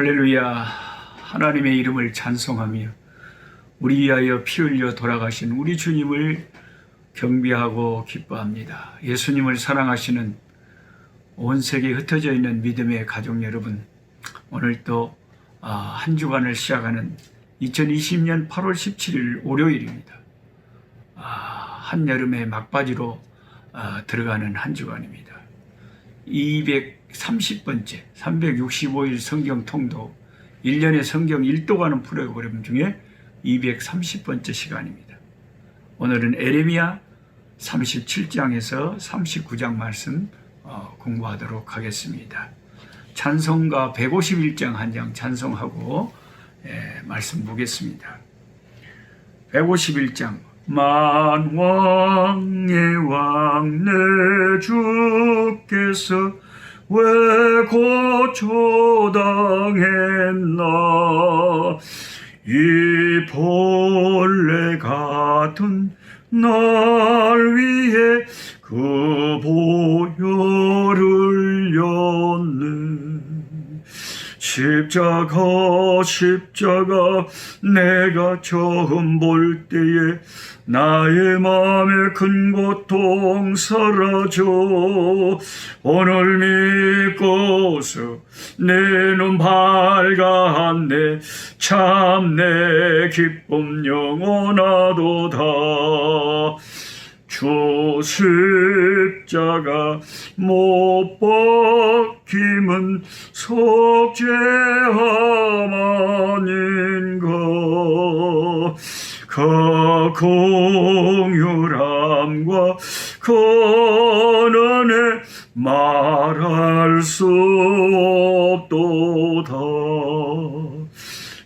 할렐루야 하나님의 이름을 찬송하며 우리 위하여 피 흘려 돌아가신 우리 주님을 경배하고 기뻐합니다. 예수님을 사랑하시는 온 세계에 흩어져 있는 믿음의 가족 여러분 오늘 또한 주간을 시작하는 2020년 8월 17일 월요일입니다. 아, 한여름의 막바지로 아, 들어가는 한 주간입니다. 230번째 365일 성경 통독 1년의 성경 1도가는 프로그램 중에 230번째 시간입니다. 오늘은 에레미야 37장에서 39장 말씀 어, 공부하도록 하겠습니다. 찬송가 151장 한 장 찬송하고 예, 말씀 보겠습니다. 151장 만왕의 왕 내 주께서 왜 고초당했나? 이 벌레 같은 날 위해 그 보혈을 십자가 십자가 내가 처음 볼 때에 나의 마음의 큰 고통 사라져. 오늘 믿고서 내 눈 밝았네. 참 내 기쁨 영원하도다 주 십자가 못 박힘은 속죄함 아닌가 그 공유함과 고난에 말할 수 없도다.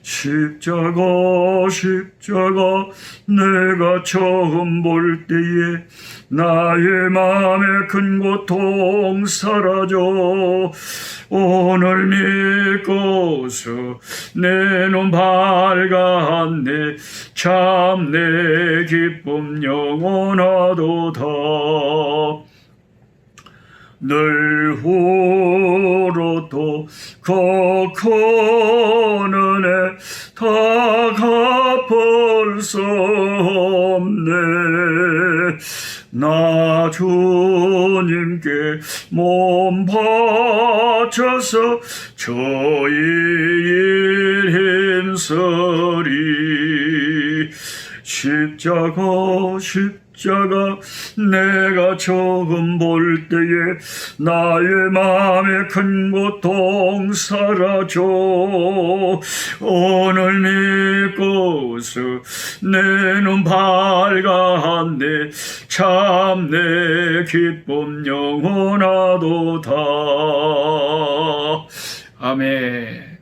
십자가 십자가 내가 처음 볼 때에 나의 마음의 큰 고통 사라져 오늘 믿고서 내 눈 밝았네. 참 내 기쁨 영원하도다. 늘 후로도 그다 갚을 수 없네. 나 주님께 몸 바쳐서 저희 일 힘쓰리 십자가 십자가 내가 처음 볼 때에 나의 마음의 큰 고통 사라져. 오늘 믿고서 내눈 밝았네. 참내 기쁨 영원하도다. 아멘.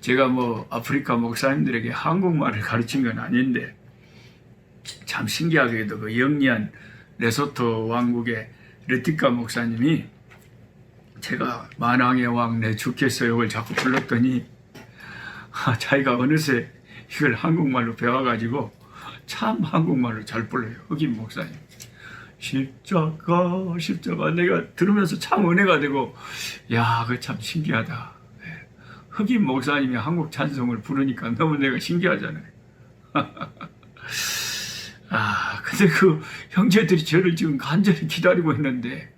제가 뭐 아프리카 목사님들에게 한국말을 가르친 건 아닌데 참 신기하게도 그 영리한 레소토 왕국의 레티카 목사님이 제가 만왕의 왕내 주께서 이걸 자꾸 불렀더니 아, 자기가 어느새 이걸 한국말로 배워가지고 참 한국말로 잘 불러요. 흑인 목사님. 십자가 십자가. 내가 들으면서 참 은혜가 되고 야 그 참 신기하다. 예. 흑인 목사님이 한국 찬송을 부르니까 너무 내가 신기하잖아요 아, 근데 그 형제들이 저를 지금 간절히 기다리고 있는데,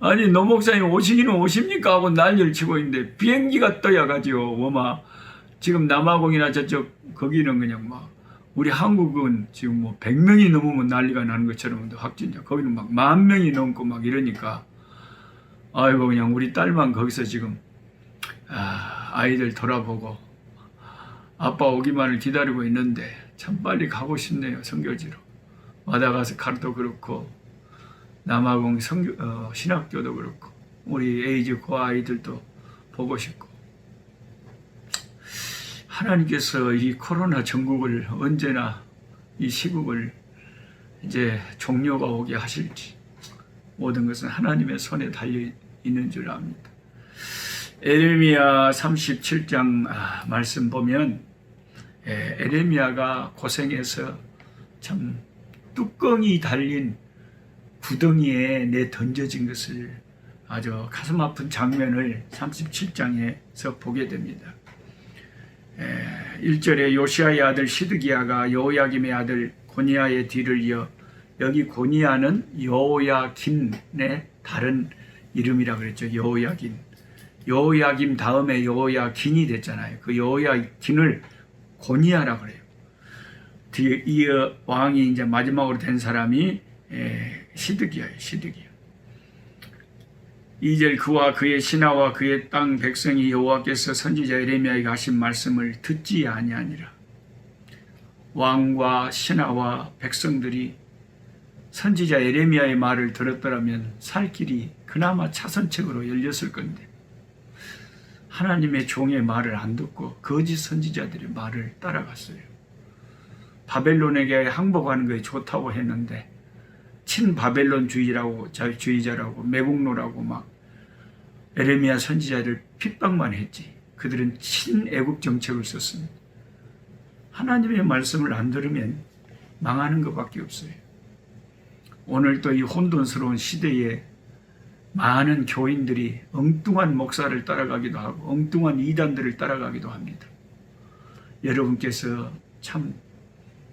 아니, 노 목사님 오시기는 오십니까? 하고 난리를 치고 있는데, 비행기가 떠야 가지요, 워마. 지금 남아공이나 저쪽, 거기는 그냥 막, 우리 한국은 지금 뭐 100명이 넘으면 난리가 나는 것처럼 확진자, 거기는 막 만 명이 넘고 막 이러니까, 아이고, 그냥 우리 딸만 거기서 지금, 아, 아이들 돌아보고, 아빠 오기만을 기다리고 있는데 참 빨리 가고 싶네요 성교지로 마다가스카르도 그렇고 남아공 성교, 어, 신학교도 그렇고 우리 에이즈 고 아이들도 보고 싶고 하나님께서 이 코로나 전국을 언제나 이 시국을 이제 종료가 오게 하실지 모든 것은 하나님의 손에 달려 있는 줄 압니다. 에레미야 37장 아, 말씀 보면 예, 에레미야가 고생해서 참 뚜껑이 달린 구덩이에 내 던져진 것을 아주 가슴 아픈 장면을 37장에서 보게 됩니다. 1절에 요시아의 아들 시드기야가 여호야김의 아들 고니아의 뒤를 이어 여기 고니아는 여호야김의 다른 이름이라 그랬죠. 여호야김. 여호야김 다음에 여호야긴이 됐잖아요. 그 여호야긴을 고니아라 그래요. 뒤에 이어 왕이 이제 마지막으로 된 사람이 에, 시드기야예요. 시드기야. 2절 그와 그의 신하와 그의 땅 백성이 여호와께서 선지자 에레미야에게 하신 말씀을 듣지 아니하니라. 왕과 신하와 백성들이 선지자 에레미야의 말을 들었더라면 살 길이 그나마 차선책으로 열렸을 건데 하나님의 종의 말을 안 듣고 거짓 선지자들의 말을 따라갔어요. 바벨론에게 항복하는 것이 좋다고 했는데 친 바벨론주의라고 자유주의자라고 매국노라고 막 에레미야 선지자를 핍박만 했지. 그들은 친애국 정책을 썼습니다. 하나님의 말씀을 안 들으면 망하는 것밖에 없어요. 오늘도 이 혼돈스러운 시대에 많은 교인들이 엉뚱한 목사를 따라가기도 하고 엉뚱한 이단들을 따라가기도 합니다. 여러분께서 참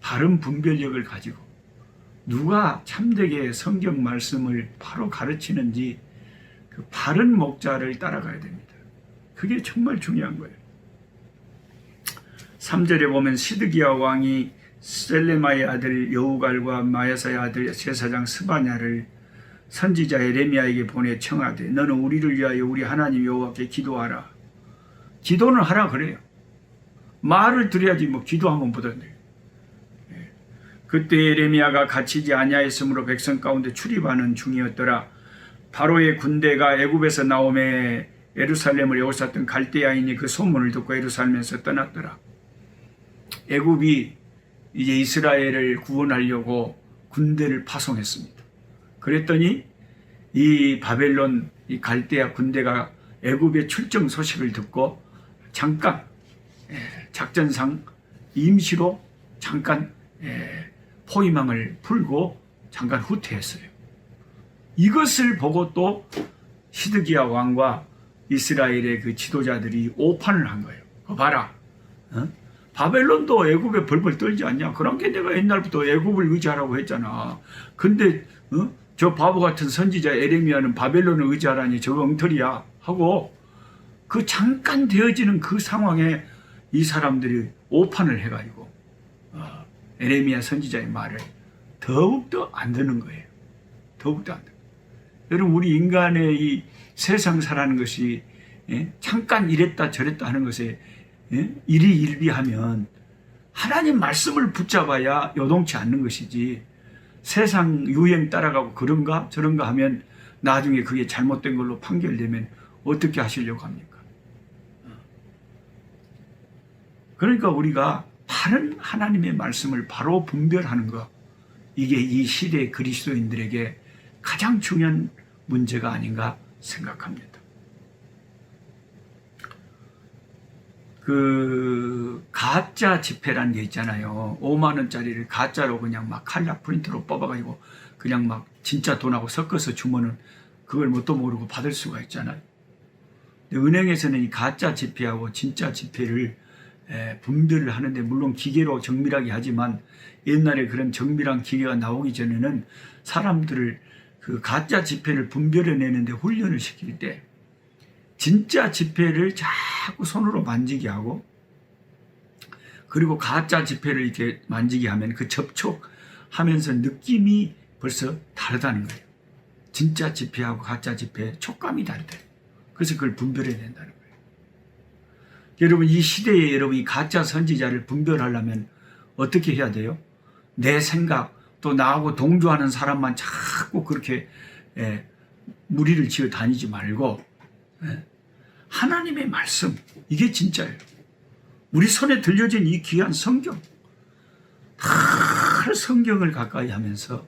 바른 분별력을 가지고 누가 참되게 성경 말씀을 바로 가르치는지 그 바른 목자를 따라가야 됩니다. 그게 정말 중요한 거예요. 3절에 보면 시드기야 왕이 셀레마의 아들 여우갈과 마야사의 아들 제사장 스바냐를 선지자 에레미야에게 보내 청하되 너는 우리를 위하여 우리 하나님 여호와께 기도하라. 기도는 하라 그래요. 말을 드려야지 뭐 기도하면 보던데. 예. 그때 에레미야가 갇히지 아니하였으므로 백성 가운데 출입하는 중이었더라. 바로의 군대가 애굽에서 나오매 예루살렘을 에워쌌던 갈대아인이 그 소문을 듣고 예루살렘에서 떠났더라. 애굽이 이제 이스라엘을 구원하려고 군대를 파송했습니다. 그랬더니 이 바벨론 이 갈대아 군대가 애굽의 출정 소식을 듣고 잠깐 예, 작전상 임시로 잠깐 예, 포위망을 풀고 잠깐 후퇴했어요. 이것을 보고 또 시드기야 왕과 이스라엘의 그 지도자들이 오판을 한 거예요. 그 봐라. 어? 바벨론도 애굽에 벌벌 떨지 않냐? 그런 게 내가 옛날부터 애굽을 의지하라고 했잖아. 근데 어? 저 바보 같은 선지자 에레미야는 바벨론을 의지하라니 저거 엉터리야 하고 그 잠깐 되어지는 그 상황에 이 사람들이 오판을 해가지고 어, 에레미야 선지자의 말을 더욱더 안 듣는 거예요. 더욱더 안 듣는 여러분 우리 인간의 이 세상 살아는 것이 예? 잠깐 이랬다 저랬다 하는 것에 예? 일희일비하면 하나님 말씀을 붙잡아야 요동치 않는 것이지 세상 유행 따라가고 그런가 저런가 하면 나중에 그게 잘못된 걸로 판결되면 어떻게 하시려고 합니까? 그러니까 우리가 바른 하나님의 말씀을 바로 분별하는 것 이게 이 시대 그리스도인들에게 가장 중요한 문제가 아닌가 생각합니다. 그 가짜 지폐라는 게 있잖아요. 5만 원짜리를 가짜로 그냥 막 칼라 프린터로 뽑아가지고 그냥 막 진짜 돈하고 섞어서 주면은 그걸 뭣도 모르고 받을 수가 있잖아요. 은행에서는 이 가짜 지폐하고 진짜 지폐를 분별을 하는데 물론 기계로 정밀하게 하지만 옛날에 그런 정밀한 기계가 나오기 전에는 사람들을 그 가짜 지폐를 분별해내는데 훈련을 시킬 때 진짜 지폐를 자꾸 손으로 만지게 하고 그리고 가짜 지폐를 이렇게 만지게 하면 그 접촉하면서 느낌이 벌써 다르다는 거예요. 진짜 지폐하고 가짜 지폐 촉감이 다르다. 그래서 그걸 분별해야 된다는 거예요. 여러분 이 시대에 여러분이 가짜 선지자를 분별하려면 어떻게 해야 돼요? 내 생각 또 나하고 동조하는 사람만 자꾸 그렇게 예, 무리를 지어 다니지 말고 예, 하나님의 말씀 이게 진짜예요. 우리 손에 들려진 이 귀한 성경 다 성경을 가까이 하면서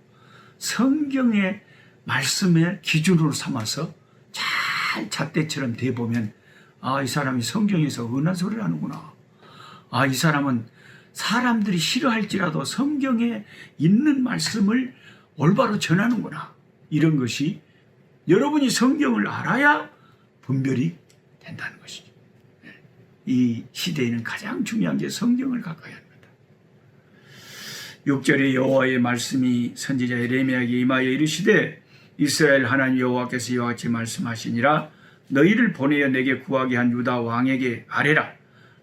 성경의 말씀의 기준으로 삼아서 잘 잣대처럼 대보면 아 이 사람이 성경에서 은한 소리를 하는구나. 아 이 사람은 사람들이 싫어할지라도 성경에 있는 말씀을 올바로 전하는구나. 이런 것이 여러분이 성경을 알아야 분별이 된다는 것이죠. 예. 이 시대에는 가장 중요한 게 성경을 가까이 합니다. 6절에 여호와의 말씀이 선지자 에레미야에게 임하여 이르시되 이스라엘 하나님 여호와께서 이와 같이 말씀하시니라 너희를 보내어 내게 구하게 한 유다 왕에게 아뢰라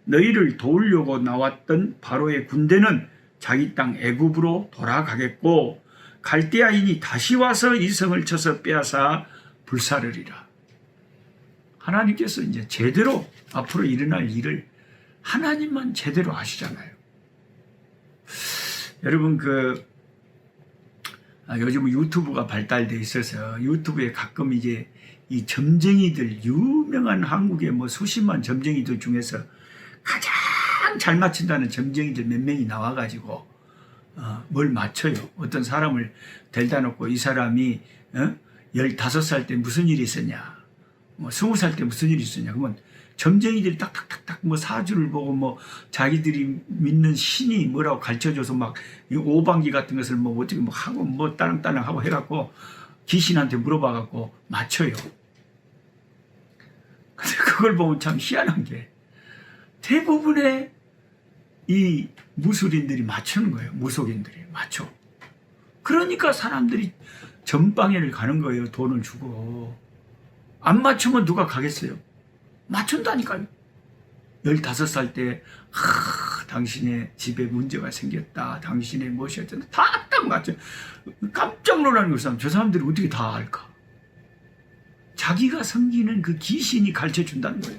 너희를 도우려고 나왔던 바로의 군대는 자기 땅 애굽으로 돌아가겠고 갈대아인이 다시 와서 이 성을 쳐서 빼앗아 불사르리라. 하나님께서 이제 제대로 앞으로 일어날 일을 하나님만 제대로 아시잖아요. 여러분 그 아, 요즘 유튜브가 발달돼 있어서 유튜브에 가끔 이제 이 점쟁이들 유명한 한국의 뭐 수십만 점쟁이들 중에서 가장 잘 맞춘다는 점쟁이들 몇 명이 나와가지고 어, 뭘 맞춰요. 어떤 사람을 데려다 놓고 이 사람이 어? 15살 때 무슨 일이 있었냐. 뭐 20살 때 무슨 일이 있었냐. 그러면 점쟁이들이 딱딱딱딱 뭐 사주를 보고 뭐 자기들이 믿는 신이 뭐라고 가르쳐줘서 막이 오방기 같은 것을 뭐 어떻게 뭐 하고 뭐 따랑따랑 하고 해갖고 귀신한테 물어봐갖고 맞춰요. 근데 그걸 보면 참 희한한 게 대부분의 이 무술인들이 맞추는 거예요. 무속인들이 맞춰. 그러니까 사람들이 전방에를 가는 거예요. 돈을 주고. 안 맞추면 누가 가겠어요? 맞춘다니까요. 15살 때, 하, 당신의 집에 문제가 생겼다. 당신의 무엇이었다. 다 딱 맞죠. 깜짝 놀라는 것은 저 사람들이 어떻게 다 알까? 자기가 섬기는 그 귀신이 가르쳐 준다는 거예요.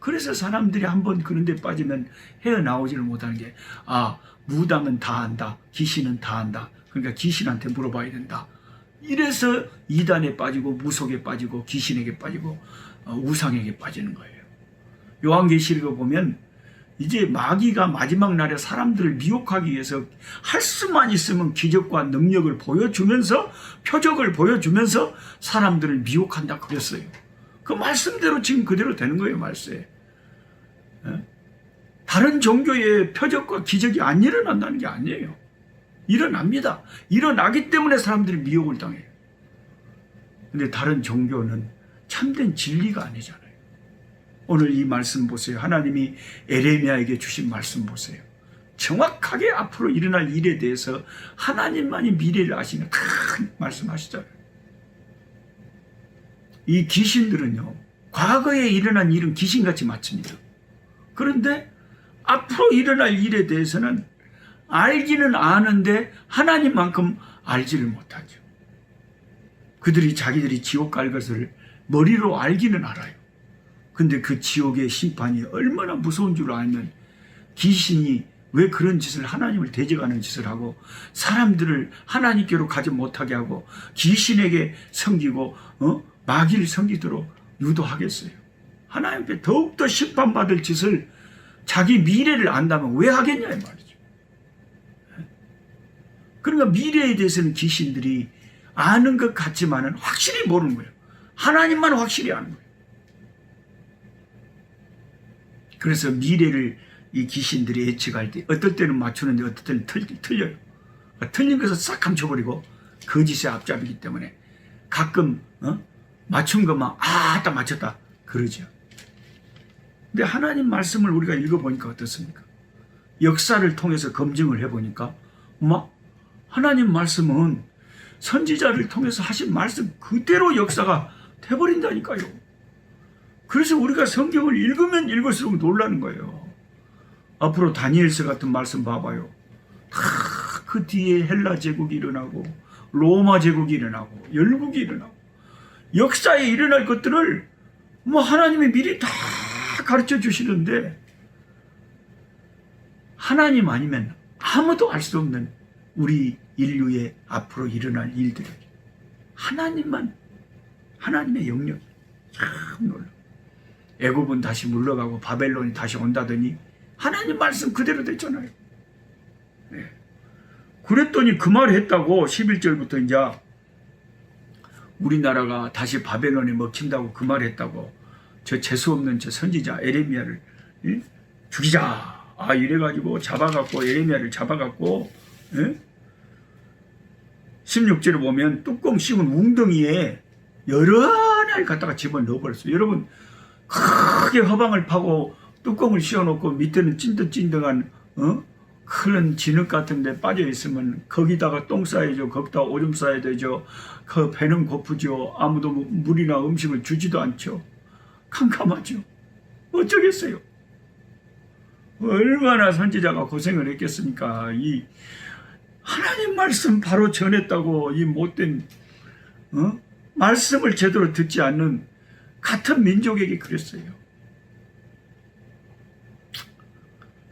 그래서 사람들이 한번 그런 데 빠지면 헤어나오지를 못하는 게, 아, 무당은 다 안다. 귀신은 다 안다. 그러니까 귀신한테 물어봐야 된다. 이래서 이단에 빠지고 무속에 빠지고 귀신에게 빠지고 어, 우상에게 빠지는 거예요. 요한계시록을 보면 이제 마귀가 마지막 날에 사람들을 미혹하기 위해서 할 수만 있으면 기적과 능력을 보여주면서 표적을 보여주면서 사람들을 미혹한다 그랬어요. 그 말씀대로 지금 그대로 되는 거예요, 말씀에. 예? 다른 종교의 표적과 기적이 안 일어난다는 게 아니에요. 일어납니다. 일어나기 때문에 사람들이 미혹을 당해요. 근데 다른 종교는 참된 진리가 아니잖아요. 오늘 이 말씀 보세요. 하나님이 에레미야에게 주신 말씀 보세요. 정확하게 앞으로 일어날 일에 대해서 하나님만이 미래를 아시는 큰 말씀하시잖아요. 이 귀신들은요, 과거에 일어난 일은 귀신같이 맞춥니다. 그런데 앞으로 일어날 일에 대해서는 알기는 아는데 하나님만큼 알지를 못하죠. 그들이 자기들이 지옥 갈 것을 머리로 알기는 알아요. 근데 그 지옥의 심판이 얼마나 무서운 줄 알면 귀신이 왜 그런 짓을 하나님을 대적하는 짓을 하고 사람들을 하나님께로 가지 못하게 하고 귀신에게 섬기고 어? 마귀를 섬기도록 유도하겠어요. 하나님께 더욱더 심판받을 짓을 자기 미래를 안다면 왜 하겠냐 이 말이죠. 그러니까 미래에 대해서는 귀신들이 아는 것 같지만은 확실히 모르는 거예요. 하나님만 확실히 아는 거예요. 그래서 미래를 이 귀신들이 예측할 때 어떨 때는 맞추는데 어떨 때는 틀, 틀려요. 그러니까 틀린 것을 싹 감춰버리고 거짓에 앞잡이기 때문에 가끔 어? 맞춘 것만 아, 딱 맞췄다 그러죠. 근데 하나님 말씀을 우리가 읽어보니까 어떻습니까? 역사를 통해서 검증을 해보니까 막 하나님 말씀은 선지자를 통해서 하신 말씀 그대로 역사가 돼버린다니까요. 그래서 우리가 성경을 읽으면 읽을수록 놀라는 거예요. 앞으로 다니엘서 같은 말씀 봐봐요. 다 그 뒤에 헬라 제국이 일어나고 로마 제국이 일어나고 열국이 일어나고 역사에 일어날 것들을 뭐 하나님이 미리 다 가르쳐 주시는데 하나님 아니면 아무도 알 수 없는 우리 인류의 앞으로 일어날 일들을 하나님만 하나님의 영역 참 놀라. 애굽은 다시 물러가고 바벨론이 다시 온다더니 하나님 말씀 그대로 됐잖아요. 네. 그랬더니 그말 했다고 11절부터 이제 우리나라가 다시 바벨론에 먹힌다고 그말 했다고 저 재수없는 저 선지자 에레미야를 예? 죽이자 아 이래가지고 잡아갖고 에레미야를 잡아갖고 예? 16절에 보면 뚜껑 씌운 웅덩이에 여러 날 갖다가 집어 넣어버렸어요. 여러분 크게 허방을 파고 뚜껑을 씌워놓고 밑에는 찐득찐득한 어? 그런 진흙 같은데 빠져 있으면 거기다가 똥 싸야죠. 거기다 오줌 싸야 되죠. 그 배는 고프죠. 아무도 물이나 음식을 주지도 않죠. 캄캄하죠. 어쩌겠어요. 얼마나 선지자가 고생을 했겠습니까? 이 하나님 말씀 바로 전했다고 이 못된 어? 말씀을 제대로 듣지 않는 같은 민족에게 그랬어요.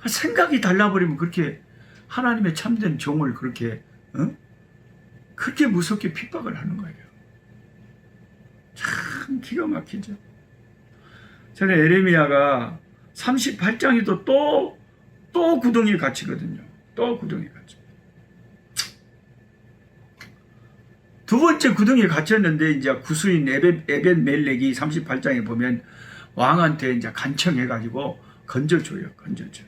생각이 달라버리면 그렇게 하나님의 참된 종을 그렇게 어? 그렇게 무섭게 핍박을 하는 거예요. 참 기가 막히죠. 저는 에레미야가 38장에도 또, 또 구덩이에 갇히거든요. 또 구덩이에 갇혀. 두 번째 구덩이에 갇혔는데 이제 구수인 에벤, 에벤 멜렉이 38장에 보면 왕한테 이제 간청해가지고 건져줘요. 건져줘.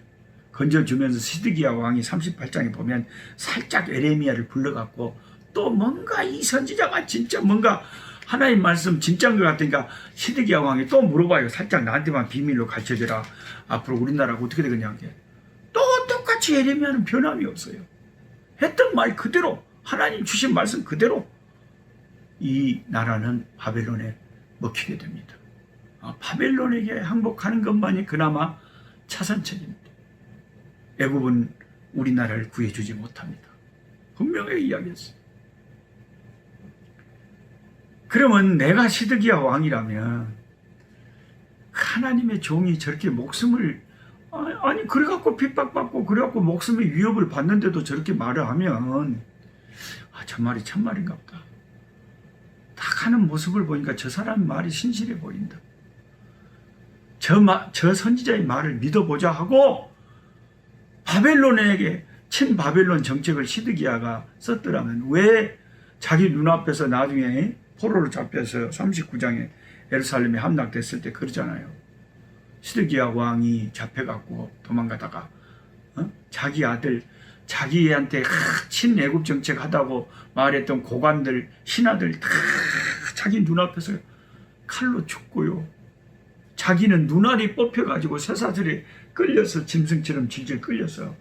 건져주면서 시드기야 왕이 38장에 보면 살짝 에레미야를 불러갖고 또 뭔가 이 선지자가 진짜 뭔가 하나님 말씀 진짜인 것 같으니까 시드기야 왕이 또 물어봐요. 살짝 나한테만 비밀로 가르쳐줘라. 앞으로 우리나라가 어떻게 되겠냐. 게. 또 똑같이 에레미야는 변함이 없어요. 했던 말 그대로 하나님 주신 말씀 그대로 이 나라는 바벨론에 먹히게 됩니다. 아, 바벨론에게 항복하는 것만이 그나마 차선책입니다. 애굽은 우리나라를 구해주지 못합니다. 분명하게 이야기했어요. 그러면 내가 시드기야 왕이라면 하나님의 종이 저렇게 목숨을 아니 그래갖고 핍박받고 그래갖고 목숨의 위협을 받는데도 저렇게 말을 하면 아, 저 말이 참말인가 보다. 딱 하는 모습을 보니까 저 사람 말이 신실해 보인다. 저, 마, 저 선지자의 말을 믿어보자 하고 바벨론에게 친 바벨론 정책을 시드기야가 썼더라면 왜 자기 눈앞에서 나중에 포로로 잡혀서 39장에 예루살렘에 함락됐을 때 그러잖아요. 시드기야 왕이 잡혀갖고 도망가다가 어? 자기 아들 자기한테 친애국 정책 하다고 말했던 고관들 신하들 다 자기 눈앞에서 칼로 죽고요. 자기는 눈알이 뽑혀가지고 쇠사슬에 끌려서 짐승처럼 질질 끌려서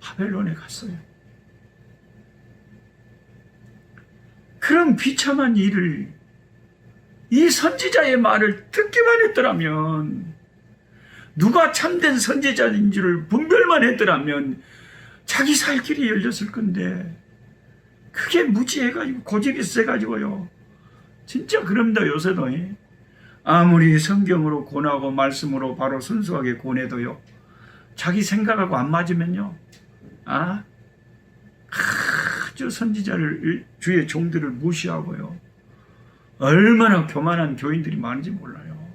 바벨론에 갔어요. 그런 비참한 일을 이 선지자의 말을 듣기만 했더라면 누가 참된 선지자인 줄을 분별만 했더라면 자기 살 길이 열렸을 건데 그게 무지해가지고 고집이 세가지고요. 진짜 그럽니다 요새도. 아무리 성경으로 권하고 말씀으로 바로 순수하게 권해도요. 자기 생각하고 안 맞으면요. 아, 아주 선지자를 주의 종들을 무시하고요. 얼마나 교만한 교인들이 많은지 몰라요.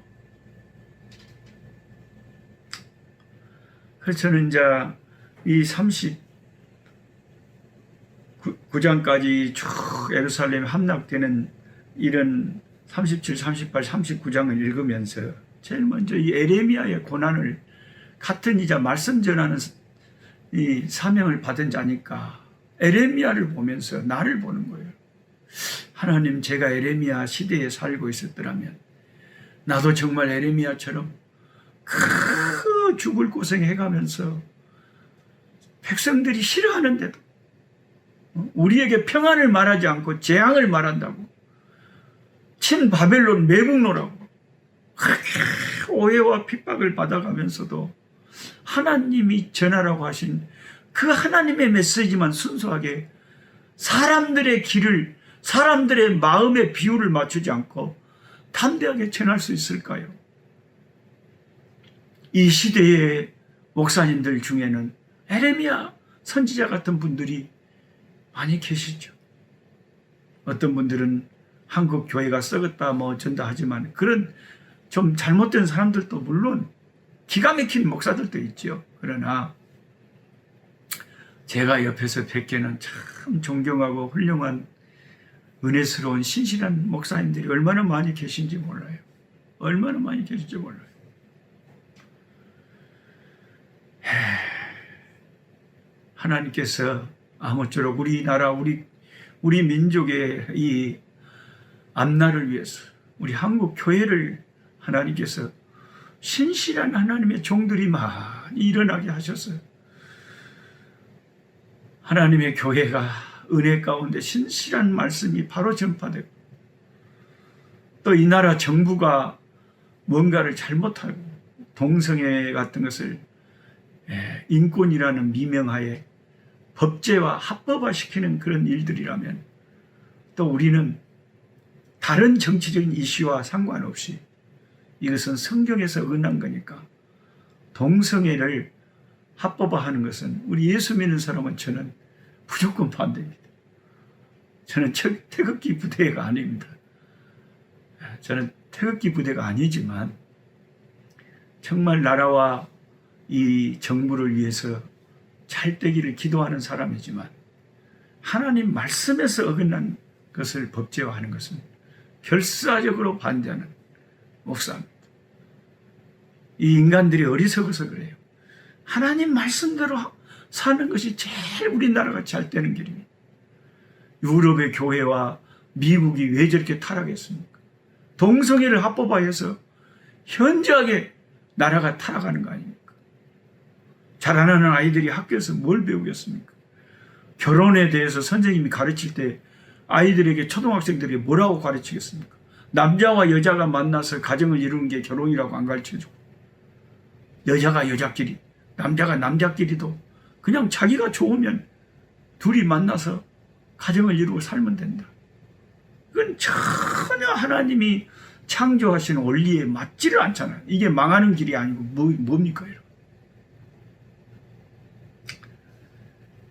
그래서 저는 이제 이 39장까지 쭉 예루살렘 함락되는 이런 37, 38, 39장을 읽으면서 제일 먼저 이 에레미야의 고난을 같은 이자 말씀 전하는 이 사명을 받은 자니까 에레미야를 보면서 나를 보는 거예요. 하나님 제가 에레미야 시대에 살고 있었더라면 나도 정말 에레미야처럼 그 죽을 고생해가면서 백성들이 싫어하는데도 우리에게 평안을 말하지 않고 재앙을 말한다고 친 바벨론 매국노라고 오해와 핍박을 받아가면서도 하나님이 전하라고 하신 그 하나님의 메시지만 순수하게 사람들의 길을 사람들의 마음의 비율을 맞추지 않고 담대하게 전할 수 있을까요? 이 시대의 목사님들 중에는 에레미야 선지자 같은 분들이 많이 계시죠. 어떤 분들은 한국 교회가 썩었다 뭐 어쩐다 하지만 그런 좀 잘못된 사람들도 물론 기가 막힌 목사들도 있죠. 그러나 제가 옆에서 뵙기에는 참 존경하고 훌륭한 은혜스러운 신실한 목사님들이 얼마나 많이 계신지 몰라요. 얼마나 많이 계신지 몰라요. 하나님께서 아무쪼록 우리나라 우리 우리 민족의 이 앞날을 위해서 우리 한국 교회를 하나님께서 신실한 하나님의 종들이 많이 일어나게 하셨어요. 하나님의 교회가 은혜 가운데 신실한 말씀이 바로 전파되고 또 이 나라 정부가 뭔가를 잘못하고 동성애 같은 것을 예, 인권이라는 미명하에 법제와 합법화시키는 그런 일들이라면 또 우리는 다른 정치적인 이슈와 상관없이 이것은 성경에서 은한 거니까 동성애를 합법화하는 것은 우리 예수 믿는 사람은 저는 무조건 반대입니다. 저는 태- 태극기 부대가 아닙니다. 저는 태극기 부대가 아니지만 정말 나라와 이 정부를 위해서 잘 되기를 기도하는 사람이지만 하나님 말씀에서 어긋난 것을 법제화하는 것은 결사적으로 반대하는 목사입니다. 이 인간들이 어리석어서 그래요. 하나님 말씀대로 사는 것이 제일 우리나라가 잘 되는 길입니다. 유럽의 교회와 미국이 왜 저렇게 타락했습니까? 동성애를 합법화해서 현저하게 나라가 타락하는 거 아닙니까? 자라나는 아이들이 학교에서 뭘 배우겠습니까? 결혼에 대해서 선생님이 가르칠 때 아이들에게 초등학생들에게 뭐라고 가르치겠습니까? 남자와 여자가 만나서 가정을 이루는 게 결혼이라고 안 가르쳐주고 여자가 여자끼리 남자가 남자끼리도 그냥 자기가 좋으면 둘이 만나서 가정을 이루고 살면 된다. 이건 전혀 하나님이 창조하신 원리에 맞지를 않잖아요. 이게 망하는 길이 아니고 뭐, 뭡니까? 여러분?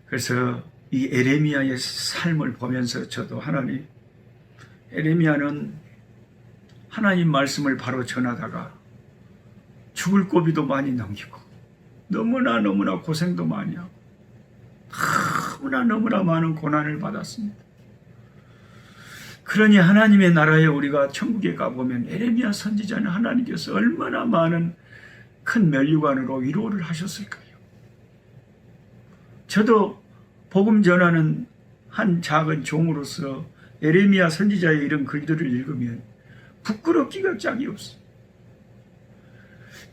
그래서 이 에레미야의 삶을 보면서 저도 하나님 에레미야는 하나님 말씀을 바로 전하다가 죽을 고비도 많이 넘기고 너무나 너무나 고생도 많이 하고 너무나 너무나 많은 고난을 받았습니다. 그러니 하나님의 나라에 우리가 천국에 가보면 에레미야 선지자는 하나님께서 얼마나 많은 큰 면류관으로 위로를 하셨을까요? 저도 복음 전하는 한 작은 종으로서 에레미야 선지자의 이런 글들을 읽으면 부끄럽기가 짝이 없어.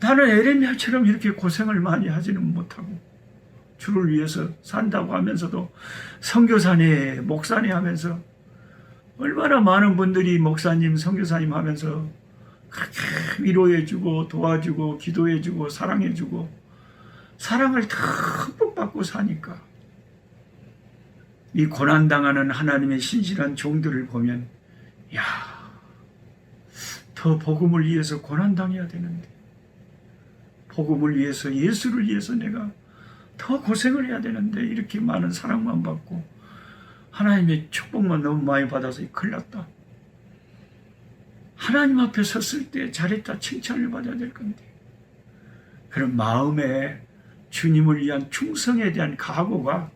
나는 에레미야처럼 이렇게 고생을 많이 하지는 못하고 주를 위해서 산다고 하면서도 선교사네 목사네 하면서 얼마나 많은 분들이 목사님 선교사님 하면서 그렇게 위로해주고 도와주고 기도해주고 사랑해주고 사랑을 듬뿍 받고 사니까 이 고난 당하는 하나님의 신실한 종들을 보면 야, 더 복음을 위해서 고난 당해야 되는데 복음을 위해서 예수를 위해서 내가 더 고생을 해야 되는데 이렇게 많은 사랑만 받고 하나님의 축복만 너무 많이 받아서 큰일 났다. 하나님 앞에 섰을 때 잘했다 칭찬을 받아야 될 건데 그런 마음에 주님을 위한 충성에 대한 각오가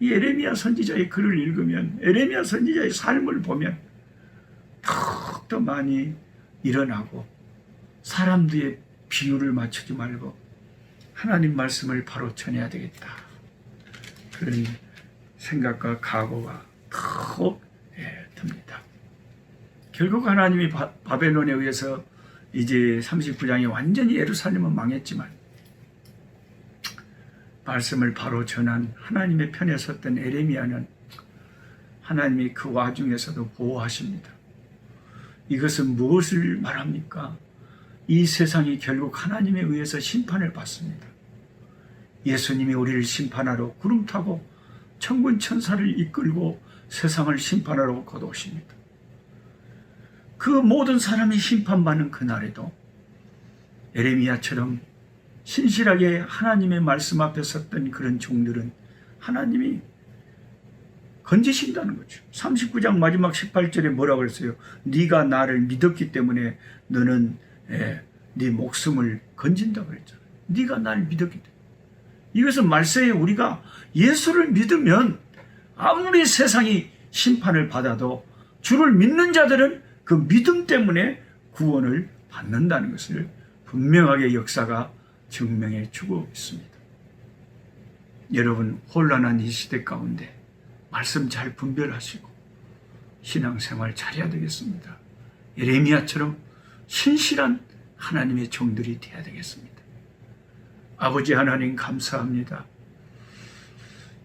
이 에레미야 선지자의 글을 읽으면 에레미야 선지자의 삶을 보면 더욱더 많이 일어나고 사람들의 비유를 맞추지 말고 하나님 말씀을 바로 전해야 되겠다. 그런 생각과 각오가 더욱 예, 듭니다. 결국 하나님이 바, 바벨론에 의해서 이제 39장에 완전히 예루살렘은 망했지만 말씀을 바로 전한 하나님의 편에 섰던 에레미야는 하나님이 그 와중에서도 보호하십니다. 이것은 무엇을 말합니까? 이 세상이 결국 하나님에 의해서 심판을 받습니다. 예수님이 우리를 심판하러 구름 타고 천군 천사를 이끌고 세상을 심판하러 거두십니다. 그 모든 사람이 심판받는 그날에도 에레미야처럼 신실하게 하나님의 말씀 앞에 섰던 그런 종들은 하나님이 건지신다는 거죠. 39장 마지막 18절에 뭐라고 그랬어요? 네가 나를 믿었기 때문에 너는 예, 네 목숨을 건진다 그랬잖아요. 네가 나를 믿었기 때문에. 이것은 말세에 우리가 예수를 믿으면 아무리 세상이 심판을 받아도 주를 믿는 자들은 그 믿음 때문에 구원을 받는다는 것을 분명하게 역사가 증명해 주고 있습니다. 여러분 혼란한 이 시대 가운데 말씀 잘 분별하시고 신앙생활 잘해야 되겠습니다. 예레미야처럼 신실한 하나님의 종들이 되어야 되겠습니다. 아버지 하나님 감사합니다.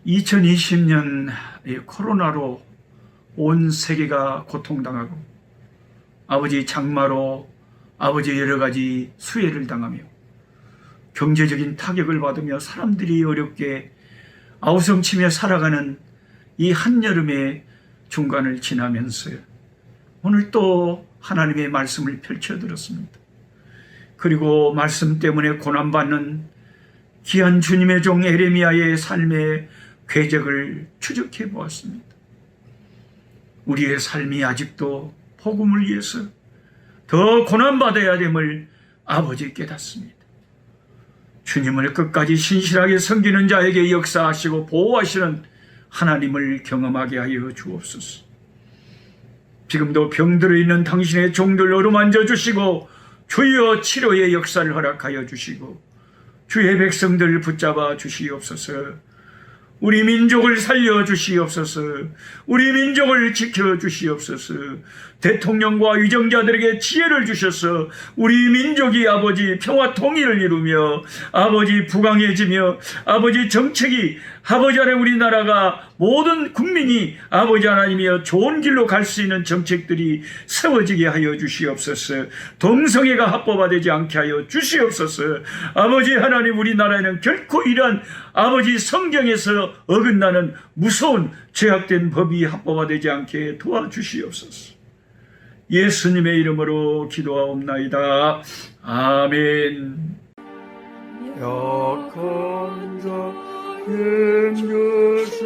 2020년 이 코로나로 온 세계가 고통당하고 아버지 장마로 아버지 여러 가지 수해를 당하며 경제적인 타격을 받으며 사람들이 어렵게 아우성치며 살아가는 이 한여름의 중간을 지나면서 오늘 또 하나님의 말씀을 펼쳐 들었습니다. 그리고 말씀 때문에 고난받는 귀한 주님의 종 에레미야의 삶의 궤적을 추적해 보았습니다. 우리의 삶이 아직도 복음을 위해서 더 고난받아야 됨을 아버지 깨닫습니다. 주님을 끝까지 신실하게 섬기는 자에게 역사하시고 보호하시는 하나님을 경험하게 하여 주옵소서. 지금도 병들어 있는 당신의 종들 어루만져 주시고 주여 치료의 역사를 허락하여 주시고 주의 백성들 붙잡아 주시옵소서. 우리 민족을 살려 주시옵소서. 우리 민족을 지켜 주시옵소서. 대통령과 위정자들에게 지혜를 주셔서 우리 민족이 아버지 평화 통일을 이루며 아버지 부강해지며 아버지 정책이 아버지 하나님 우리나라가 모든 국민이 아버지 하나님이여 좋은 길로 갈 수 있는 정책들이 세워지게 하여 주시옵소서. 동성애가 합법화되지 않게 하여 주시옵소서. 아버지 하나님 우리나라에는 결코 이러한 아버지 성경에서 어긋나는 무서운 죄악된 법이 합법화되지 않게 도와주시옵소서. 예수님의 이름으로 기도하옵나이다. 아멘. 자 힘주시